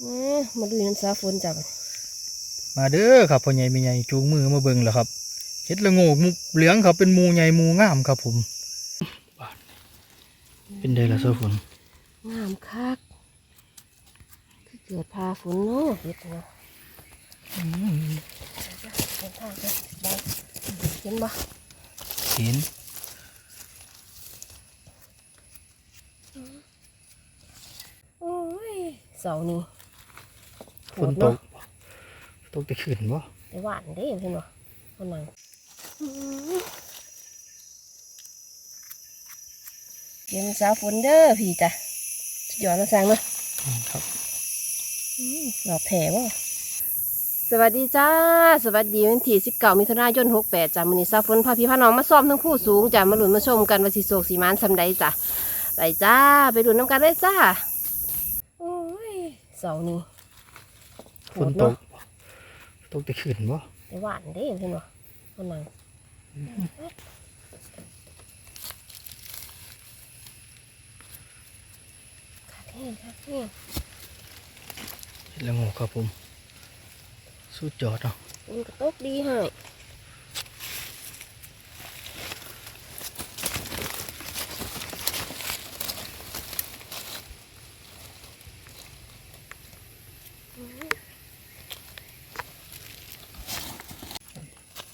เอ้ยมาดูน้ำสาฝนจับมาเด้อครับพ่อใหญ่แม่ใหญ่จูงมือมาเบิ่งแล้วครับเฮ็ดละโงกมุกเหลืองครับเป็นหมูใหญ่หมูงามครับผมบาดเป็นได้ละเสื้อฝนงามคักคือเกิดพาฝนเนาะเห็ดเนาะอืมเห็นทางไปบ้านเห็นบ่เห็นโอ้ยเสานี่ ฝนตก ตกแต่ขึ้นบ่แต่หวานเด้เห็นบ่คนนังเก็บสาฝนเด้อพี่จ้ะสุดยอดนะแซงเนาะอืมครับหลอกแผลวะสวัสดีจ้า สวัสดีวันที่สิบเก้ามิถุนายนหกแปดจ้ามือนี้ซาฝนพาพี่พาน้องมาซ้อมทั้งผู้สูงจ้ามาหลุนมาชมกันว่าสิโศกสีมานสำใดจ้ะไปจ้า ไปดูน้ำกันเลยจ้าโอ้ยเสานี่ ฝนตก ตกแต่ขึ้นบ่แต่หวานเด้เห็นบ่คนนังขาดแห้งขาดแห้งเฮ็ดละโงกครับผม สุดยอดเนาะฝนกระตกดีให้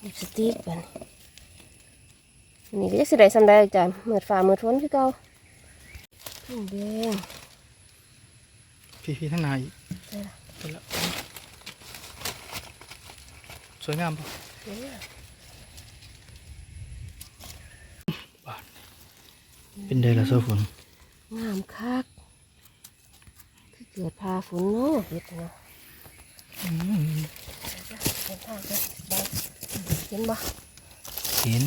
ลิปส ติกกันนี่ก็จะสิได้สำได้จ้ะเมือดฝ่าเมือดฝนคือเก่า pin งแดงพี่พี่ทั้งนายอีกได้ละไปละสวยงามปะเนี่ยบาดเป็นได้ละเสื้อฝนงามคักคือเกิดพาฝนเนาะเห็ดเนาะอืม เห็นทางไปบ้านเห็น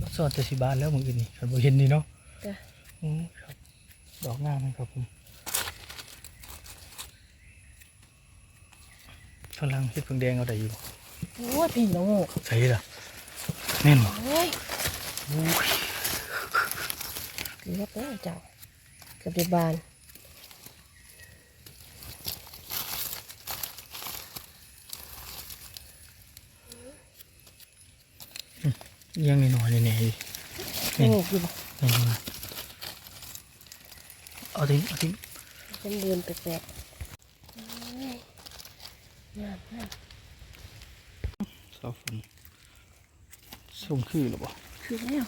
บ่เห็นสอดแต่สิบาทแล้วมืออื่นนี่ครับบ่เห็นนี่เนาะจ้ะอืมครับดอกงามนะครับผมกำลังเฮ็ดเพิ่งแดงเอาได้อยู่โอ้ยพี่น้องใช่ล่ะแน่นบ่โอ้ยอู้ย เกือบแล้วเจ้าเกือบได้บานยังน้อยๆแน่ๆอีกนี่คือบ่นี่มาเอาทิ้งเอาทิ้งเป็นเดือนแปลกๆโอ้ยงามงามเสาฝนส่งคือหรือเปล่าคือแล้ว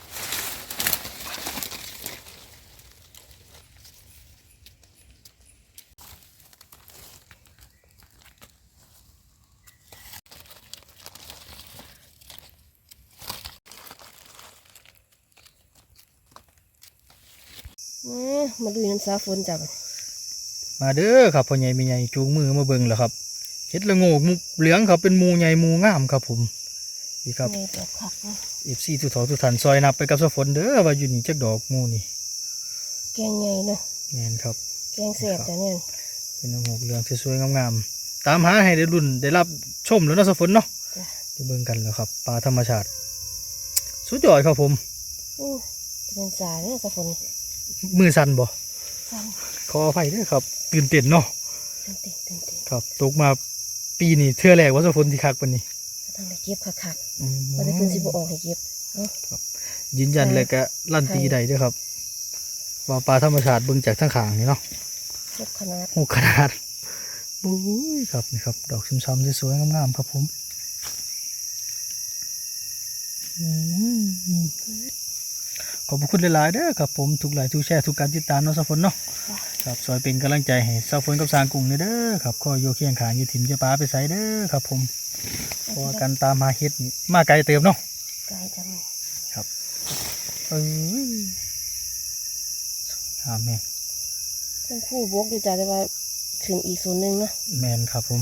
มาดูน้ำสาฝนจ้ะบัดมาเด้อครับพ่อใหญ่แม่ใหญ่จูงมือมาเบิ่งแล้วครับเฮ็ดละโงกมุกเหลืองครับเป็นหมูใหญ่หมูงามครับผมนี่ครับนี่แบบคักเนาะอีฟซีทุกทอทุกทันซอยนับไปกับเสาฝนเด้อว่าอยู่นี่จักดอกหมูนี่แกงใหญ่เนาะแม่นครับแกงเสียบจ้ะเนี่ยเป็นละโงกเหลืองสวยๆงามๆตามหาให้ได้รุ่นได้รับชมแล้วเนาะเสาฝนเนาะจ้ะได้เบิ่งกันแล้วครับปลาธรรมชาติ สุดยอดครับผมอู้จะเป็นสายเนี่ยสาฝนนี่ มือสั่นบ่สั่นขออภัยเด้อครับ ตื่นเต้นเนาะเต้นเต้นเต้นเต้นครับตกมาปีนี้เทื่อแรกว่าเสาฝนที่คักปานนี้ทางได้เก็บคักอืมๆมันได้เพิ่นสิบ่ออกให้เก็บเนาะยืนยันเลยก็ลั่นตีได้เด้วยครับ ว่าปลาธรรมชาติเบิ่งจากทั้งขางนี่เนาะครบขนาดหูขนาดบุ้ยครับนี่ครับ ดอกช้ำๆสวยๆงามๆครับผม อืม ขอบพระคุณหลายๆเด้อครับผมทุกไลค์ทุกแชร์ทุกการติดตามเนาะสาวฝนเนาะครับซอยเป็นกำลังใจให้สาวฝนกับสร้างกรุงเด้อครับก็โยเคียงขางอย่าถิ่มจะปลาไปใส่เด้อครับผมเพราะว่าการตามหาเฮ็ดนี่มาไกลเติมเนาะกายจังเอ้ยสวยงามแม่ทั้งคู่บกอยู่จ้ะแต่ว่าถึงอีกส่วนหนึ่งเนาะแมนครับผม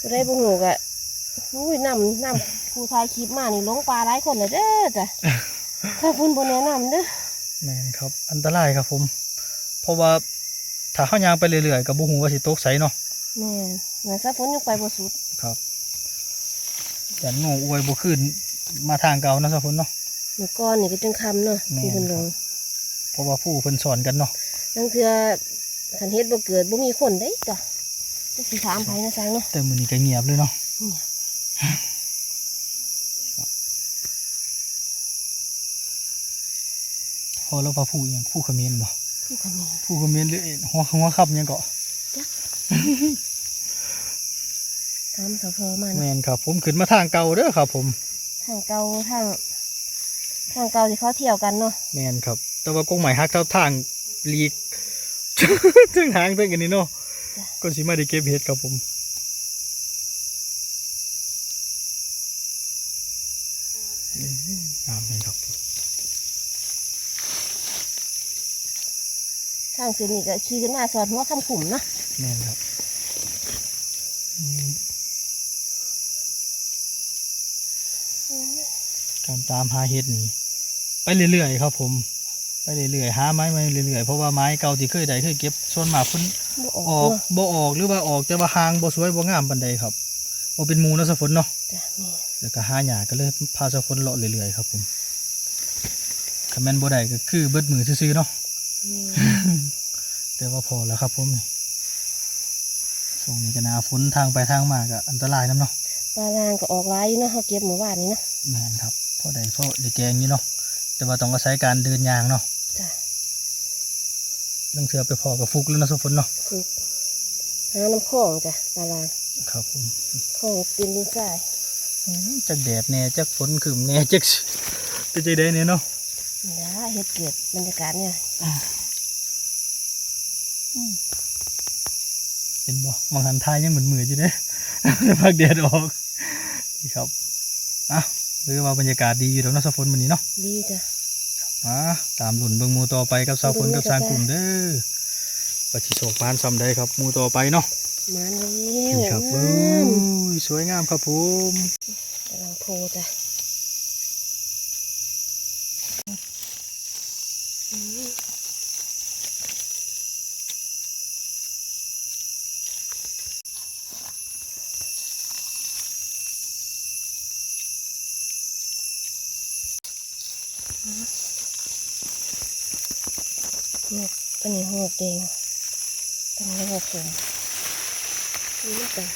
ก็ได้บ่ฮู้ก็ อุ้ยน้ำน้ำผู้ถ่ายคลิปมานี่ลงปลาหลายคนเลยเด้อจ้ะถ้าเพิ่นบ่แนะนำเด้อแมนครับ อันตรายครับผม เพราะว่าถ้าเข้ายางไปเรื่อยๆกับบุหูว่าสิตกใสเนาะแม่นน่าซะฝนยังไปบ่สุดคครับยันโง่อวยบ่ขึ้นมาทางเก่าเนาะสะพนเนาะเมื่อก่อนนี่ก็จังคำเนาะแม่นที่เพิ่นลงเพราะว่าผู้เพิ่นสอนกันเนาะนั่นคือคันเฮ็ดบ่เกิดบ่มีคนได้จ้ะจะสิถามไผนะซังเนาะแต่มื้อนี้ก็เงียบเลยเนาะเงียบ พอแล้วว่าผู้หยังผู้เขมิ้นบ่ผู้ขมิ้นผู้เขมิ้นหรือหัวหัวขับหยังก็ถามสพมานะแม่นครับ ผมขึ้นมาทางเก่าเด้อครับ ผม ทางเก่าทางทางเก่าที่เขาเที่ยวกันเนาะแม่นครับ แต่ว่ากงใหม่ฮักเท่าทางลีกถึงทางเพิ่นกันนี่เนาะก็สิมาได้เก็บเห็ดครับผม งามเลยครับทางเส้นนี้ก็ขี่ขึ้นมาสอดหัวคำขุมเนาะแม่นครับอืมการตามหาเห็ดนี่ไปเรื่อยๆครับผม ไปเรื่อยๆหาไม้มาเรื่อยๆเพราะว่าไม้เก่าที่เคยได้เคยเก็บส่วนมากเพิ่นบ่ออออกกเนาะบ่ออกหรือว่าออกแต่ว่าหางบ่สวยบ่งามปานใดครับบ่เป็นหมูเนาะสะฝนเนาะจ้ะ แม่แล้วก็หาหญ้าก็เลยพาสะฝนเลาะเรื่อยๆครับผมคันแม่นบ่ได้ก็คือเบิดมือซื่อๆเนาะแม่แต่ว่าพอแล้วครับผมนี่ช่วงนี้ก็หนาฝนทางไปทางมาก็อันตรายนํเนาะปลาลางก็ออกหลายอยู่เนาะเขาเก็บเมื่อวานนี้เนาะแม่นครับพอได้พอได้แกงอยู่เนาะแต่ว่าต้องอาศัยการเดินยางเนาะจ้ะเรื่องเทือไปพอกับฟุกแล้วเนาะสะฝนเนาะฝึกหาน้ำข้องจ้ะปลาลางครับผมข้องตีนดินทรายอืม จักแดดแหน่จักฝนขึ้นแหน่จักเป็นใจได้เนี่ยเนาะนี่ละเฮ็ดเกิดบรรยากาศเนี่ยเห็นบ่มองหันทายยังเหมือนมืออยู่เด้พักแดดออกนี่ครับอะหรือว่าบรรยากาศดีอยู่แล้วเนาะสะฝนวันนี้เนาะดีจ้ะอะตามหลุนเบิ่งหมูต่อไปกับสาวฝนกับสร้างกลุ่มเด้อปฏิโศกพานซ้ำได้ครับหมูต่อไปเนาะ มาแล้วนี่ครับงโอ้ามยสวยงามครับผมกำลังโพจ้ะอืมนี่ตัวนี้หกแดงตัวนี้หกสม นี่มันกัน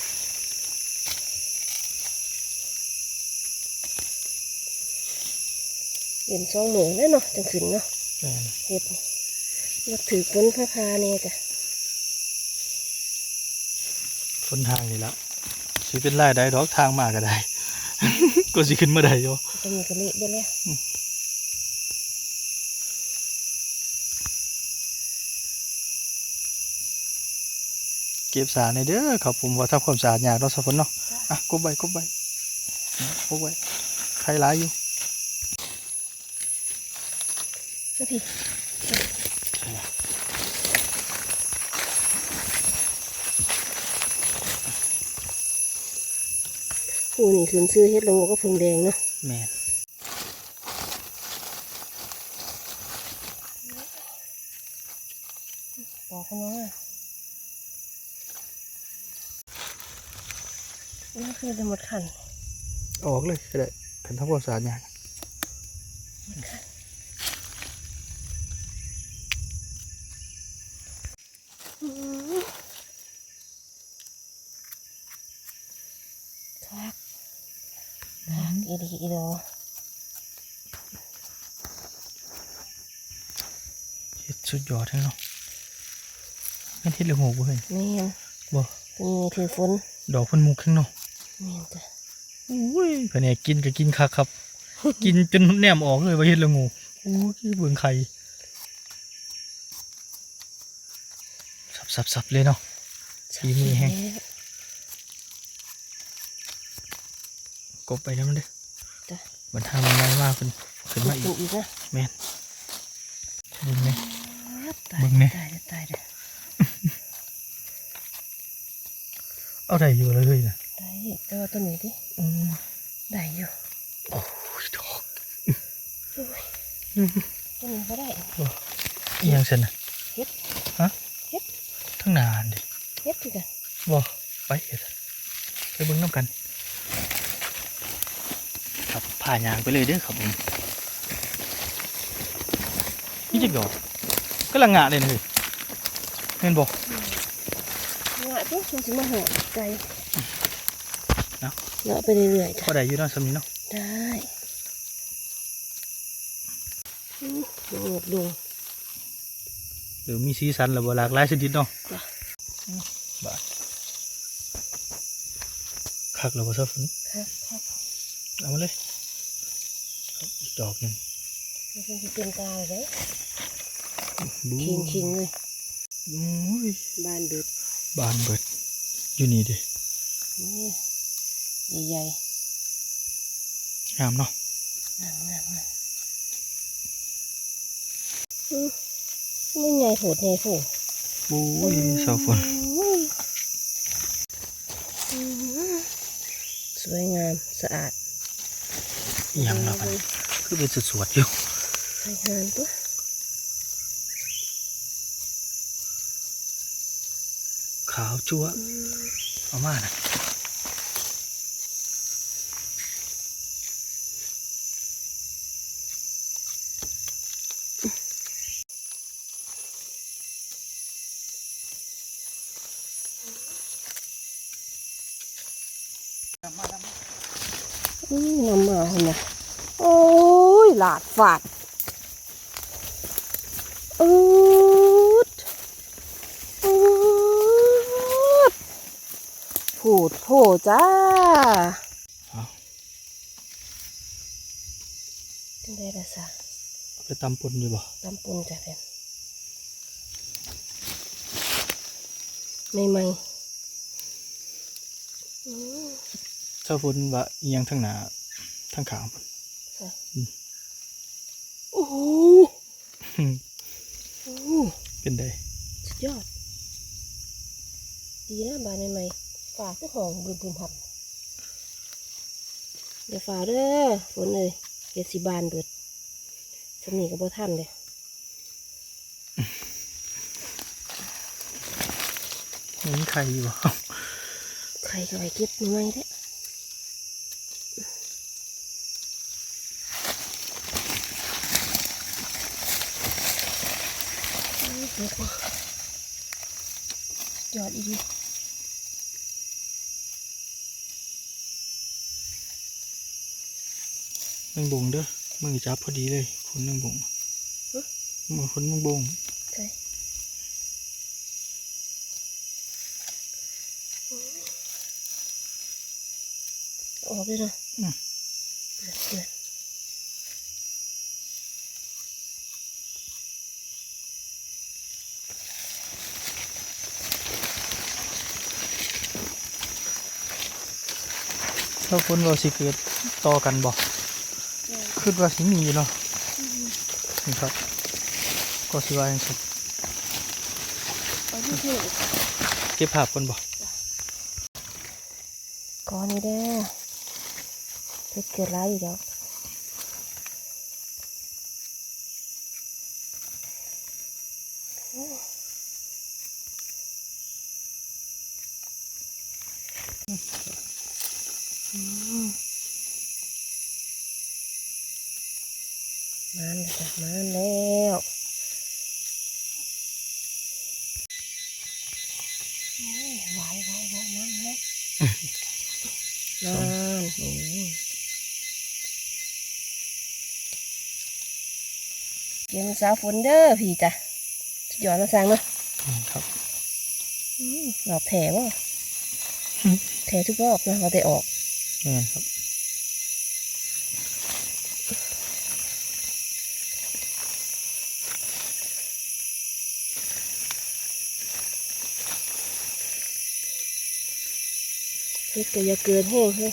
เห็นสองหมื่นแล้วเนาะจังขึ้นเนาะแม่นเห็ดนี่อยากถือฝนพระพาเนี่ยจ้ะฝนทางนี่แล้วสิเป็นไล่ได้ดอกทางมาก็ได้ ก็สิขึ้นมาได้อยู่จะมีกระเละเด้วยแล้ว เก็บสารในเด้อครับผมว่าทำความสะอาดยากเราะสะฝนเนาะอะกบใบกบใบกบใบใครร้ายอยู่นะพี่ผู้นี่ขึ้นซื้อเฮ็ดลงก็เพึงแดงเนาะแม่น บอกเขาเนาะ นี่คือจะหมดขัน ออกเลยก็ได้ขันทำความสะอาดยากคักคักอีดีอีโดเฮ็ดสุดยอดเลยเนาะมันเฮ็ดละโงกบ่เฮ้ยแม่นบ่ตัวนี้ถือฝนดอกเพิ่นมุกข้างเนาะ แม่นจ้ะอุ้ยเพิ่นเนี่ยกินก็กินคักครับ กินจนแหนมออกเลยว่าเฮ็ดละโงกอู้ยเบิ่งไข่สับๆๆเลยเนาะฝีมือแห้งกบไปแล้วมันเด้อจ้ะบันทามันไล่มากขึ้นขึ้นมาอีกิกนอีกนะแม่นเบิ่งไหมตายเบิ่งนี่ตายเด้อตายเด้อเอาได้อยู่เลยนะ ได้แต่ว่าตัวนี้ดิอืมได้อยู่โอ้ยดอกตัวนี้ก็ได้อีหยังเส้นน่ะเฮ็ดฮะเฮ็ดทั้งนานดิเฮ็ดคือกันบ่ไปเฮ็ดไปเบิ่งน้กัน ครับผ่ายางไปเลยเด้อครับผมนี่จะดอกก็ลังงะเลยนะเฮ้ยเห็นบอกง่ายปุ๊บมันจะมาหัวใจ เนาะเนาะไปเรื่อยๆจ้ะก็ได้อยู่เนาะสำนี้เนาะได้อืมหมวกดวงหรือมีสีสันหรือว่าหลากหลายชนิดเนาะจ้ะอืมบาทคักแล้วบ่ซะฝนครับครับเอามาเลยครับอีกดอกหนึงมันเป็นที่เป็นตาเลยดูคิงคิงๆเลยอุ้ยบานเด็ดบานเบิดอยู่นี่เดินี่ ใหญ่งามเนาะๆงามงามงามอืมไม่ใหญ่โหดใหญ่โผบุ้ยสาวฝนอืมสวยงามสะอาดอหย่างละมันคือเป็นสวดๆอยู่สวยงามตัวขาวจั๊วอืมเอามานะมาแล้วมา อืมน้ำมาเห็นไหมโอ้ยหลาดฝาดอืดอืดพูดโผจ้าเอาจังได้ละสะเอาไปตำปนอยู่บ่ตำปุนจ้ะเพื่อนไม่ไม่อืม เจ้าฝนว่าอีหยังทั้งหนาทั้งขาวพุ่นใส่อืมโอ้โหอืมโอ้โหเป็นไดสุดยอด ดีนะบานใหม่ๆฝากก็หองบุมบุมหับเดี๋ยวฝากเด้อฝนเลยเดี๋ยวสิบานเบิดสำนีกับบ่ทันเลยมีใครอยู่บ่ ใครก็ไปเก็บมือไม่ได้เด็ดเลย ยอดอีกมึงบงเด้อมึงจับพอดีเลยคนมึงบงมึงคนมึงบงใช่ออกเลยนะเดือดเดือด เจ้าฝนว่าสิเกิดต่อกันบ่คิดว่าสิมีอยู่เนาะนี่ครับ ก็สิว่าจังซี่เอาที่ที่เก็บภาพกันบ่ก้อนนี้เด้อเพชรเกิดร้ายอยู่แล้ว มาแล้วจ้ะมาแล้วโอ้ยไหวไหวไหวนั่นนะนั่นโอ้ยเกมสาวฝนเด้อพี่จ้ะสุดยอดมาสั่งเนาะอืมครับอืมหลอกแถวะแถทุกรอบนะเราได้ออกแม่นครับ เฮ็ดก็อย่าเกินแห้งเลย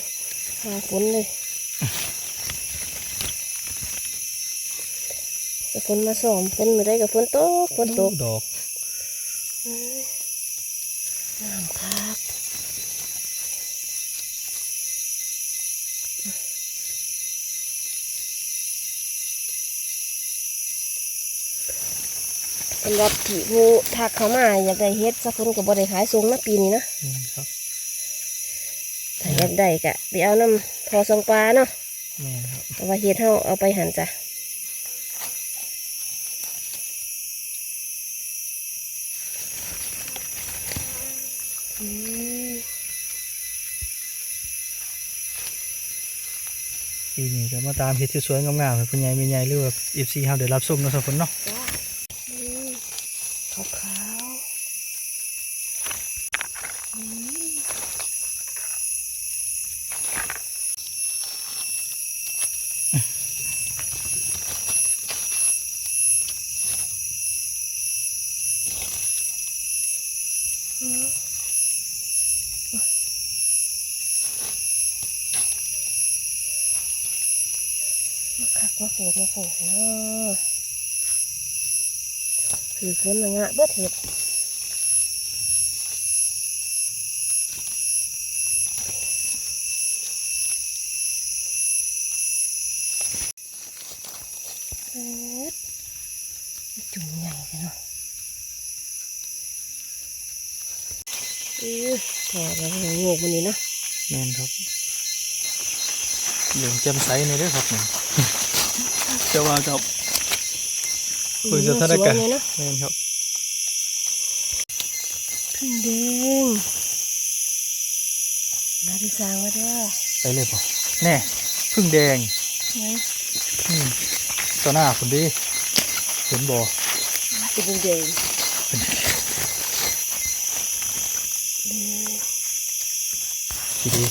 หาฝนเลยแต่ฝนมาสอมฝนมาได้กับฝนตกฝนตกดอกน้ำครับสำหรับที่ผู้ทักเขามาอยากได้เฮ็ดสักคนกับบริขายสูงนะปีนี้นะแม่นครับถ้า อยอยากได้กะไปเอาน้ำพอสองปลาเนาะแม่นครับเอาว่าเฮ็ดเฮาเอาไปหันจ้ะอืมปีนี้ก็มาตามเฮ็ดที่สวยงามๆให้ผู้ใหญ่แม่ใหญ่หรือว่า FC เฮาได้รับชมเนาะสาวฝนเนาะ จ้าอืมขาวขาวๆอืม มาคักมาโผล่มาโผล่เนาะ คือฝนละงะเบิดเห็ดจุ่มใหญ่เลยเนาะอือถอดแล้วงกมันนี้นะแม่นครับเหลืองแจ่มใสในเด้อครับเนี่ยจะว่ากับ คุยสถานการณ์สวยเลยเนาะแม่นครับพึ่งแดงมาที่สร้างมาเด้อไปเลยบ่แน่พึ่งแดงไหนอืมต่อหน้าคุณดิเห็นบ่เป็นพึ่งแดงดีดี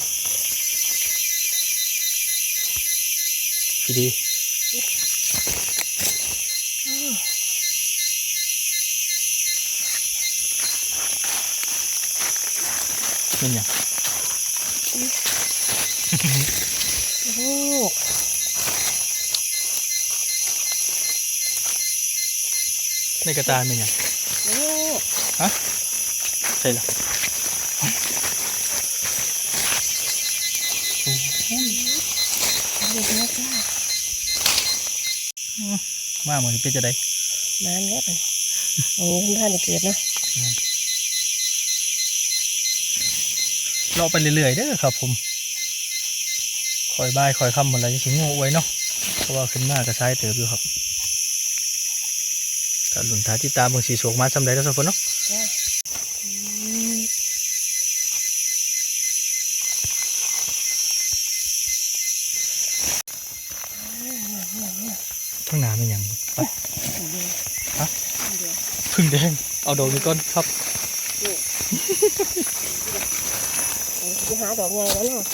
ดีดีเป็นหยัง โอ้ ในกระตาเป็นหยัง โอ้ ฮะใช่ละเด็กนะจ้ามาเหมือนเป็นจะได้นานแล้วไปโอ้คุณท่านจะเกิด เนาะไปเรื่อยๆเด้อครับ ผมคอยบายคอยคำหมดเลยจะถึงงูไว้เนาะเพราะว่าขึ้นมากระซ้ายเติบอยู่ครับถ้าหลุนท้าที่ตามบางสีสวกมาสำเร็จแล้วสักคนเนาะจ้าอืมข้างหน้าเป็นยังไปพึ่งแดงฮะพึ่งแดง เอาดอกนี้ก่อนครับ เอาไปหาดอกใหญ่แล้วเนาะ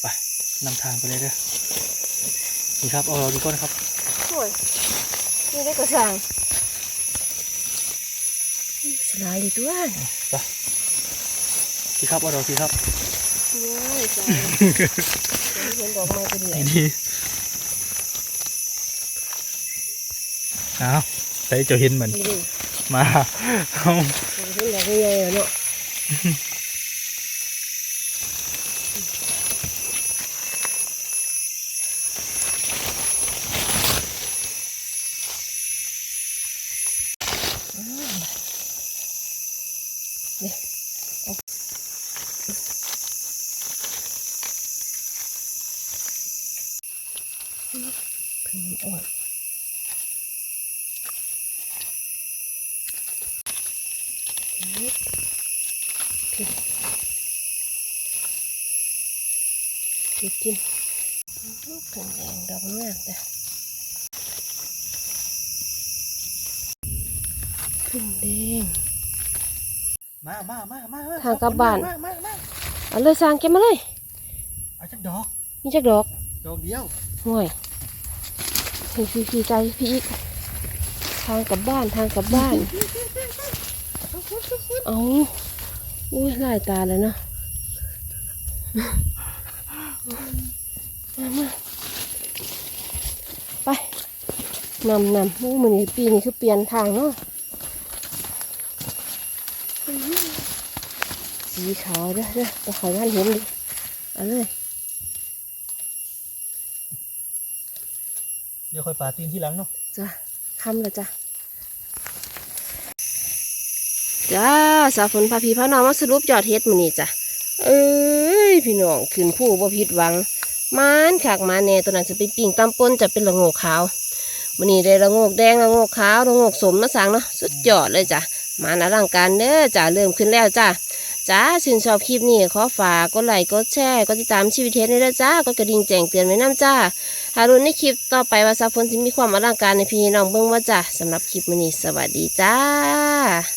ไปนำทางไปเลยเด้อนี่ครับ เอาดอกนี้ก่อนครับสวยนี่ได้กระสังสลายเลยตัวไปพี่ครับเอาดอกพี่ครับโอ้ยจ้าเห็นดอกไม้ก็เดือดดีเอาใส่เจ้าเห็นเหมือนดีดิมาเอาเห็นดอก ใหญ่ๆแล้วเนาะ นี่เอาพึ่งอ่อนนี่พี่พี่กินพึ่งแดงดอกงามจ้ะ พึ่งแดงมามามามามาทางกลับบ้านมามามาเอาเลยสร้างเก็บมาเลย เอาจักดอกมีจักดอกดอกเดียวห่วยพี่พี่พี่ใจพี่อีกทางกลับบ้านทางกลับบ้าน เอาอุ้ยลายตาเลยเนาะมามาไปนำนำอู้มันนี่ปีนี้คือเปลี่ยนทางเนาะอื้อหือ สีขาวเด้อเด้อแต่ขอท่านเห็นดิเอาเลยเดี๋ยวค่อยปาตีนที่หลังเนาะจ้ะคำละจ้ะจ้าสาวฝนพาพี่พาน้องมาสรุปยอดเฮ็ดมื้อนี้จ้ะเอ้ยพี่น้องขึ้นผู้บ่ผิดหวังมานขากมาแน่ตัวนั้นจะเป็นปิ่งตำปนจะเป็นละโงกขาวมื้อนี้ได้ละโงกแดงละโงกขาวละโงกสมนะสังเนาะสุดยอดเลยจ้ะมาอลังการเด้อจ้าเริ่มขึ้นแล้วจ้า จ้าชื่นชอบคลิปนี้ขอฝากกดไลค์กดแชร์กดติดตามชีวิตเฮ็ดให้ด้วยจ้ากดกระดิ่งแจ้งเตือนไว้น้ำจ้าหารุนในคลิปต่อไปว่าซาฟนจะมีความอลังการในพี่น้องเบื้องว่าจ้าสำหรับคลิปมันนี้สวัสดีจ้า